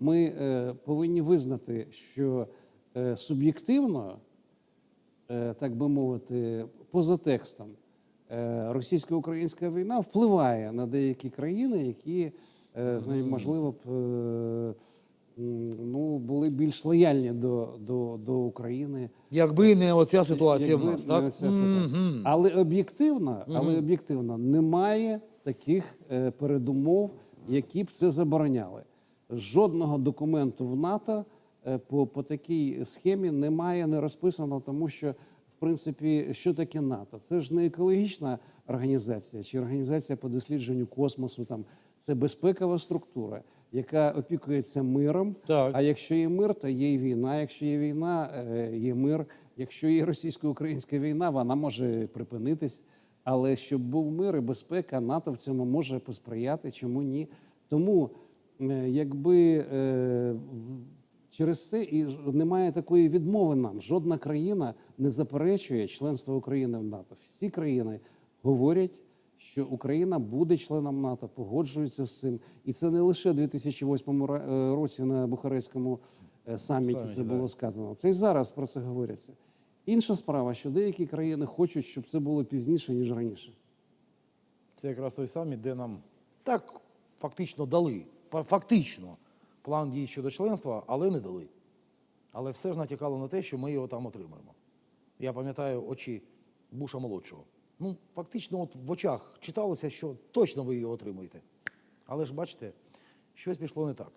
Ми е, повинні визнати, що е, суб'єктивно, е, так би мовити, поза текстом, е, російсько-українська війна впливає на деякі країни, які, е, знаєте, можливо, б е, ну, були більш лояльні до, до, до України. Якби не оця ситуація Якби в нас, не так? оця ситуація. Але об'єктивно, але об'єктивно немає таких е, передумов, які б це забороняли. Жодного документу в НАТО е, по, по такій схемі немає, не розписано, тому що в принципі, що таке НАТО? Це ж не екологічна організація чи організація по дослідженню космосу. Там це безпекова структура, яка опікується миром. Так. А якщо є мир, то є і війна. Якщо є війна, е, є мир. Якщо є російсько-українська війна, вона може припинитись. Але щоб був мир і безпека, НАТО в цьому може посприяти. Чому ні? Тому якби е, через це і немає такої відмови нам. Жодна країна не заперечує членство України в НАТО. Всі країни говорять, що Україна буде членом НАТО, погоджуються з цим. І це не лише у 2008 е, році на Бухарестському е, саміті це було сказано. Це і зараз про це говориться. Інша справа, що деякі країни хочуть, щоб це було пізніше, ніж раніше. Це якраз той самий, де нам так фактично дали. Фа- Фактично план дій щодо членства, але не дали. Але все ж натякало на те, що ми його там отримаємо. Я пам'ятаю очі Буша молодшого. Ну, фактично, от в очах читалося, що точно ви його отримаєте. Але ж бачите, щось пішло не так.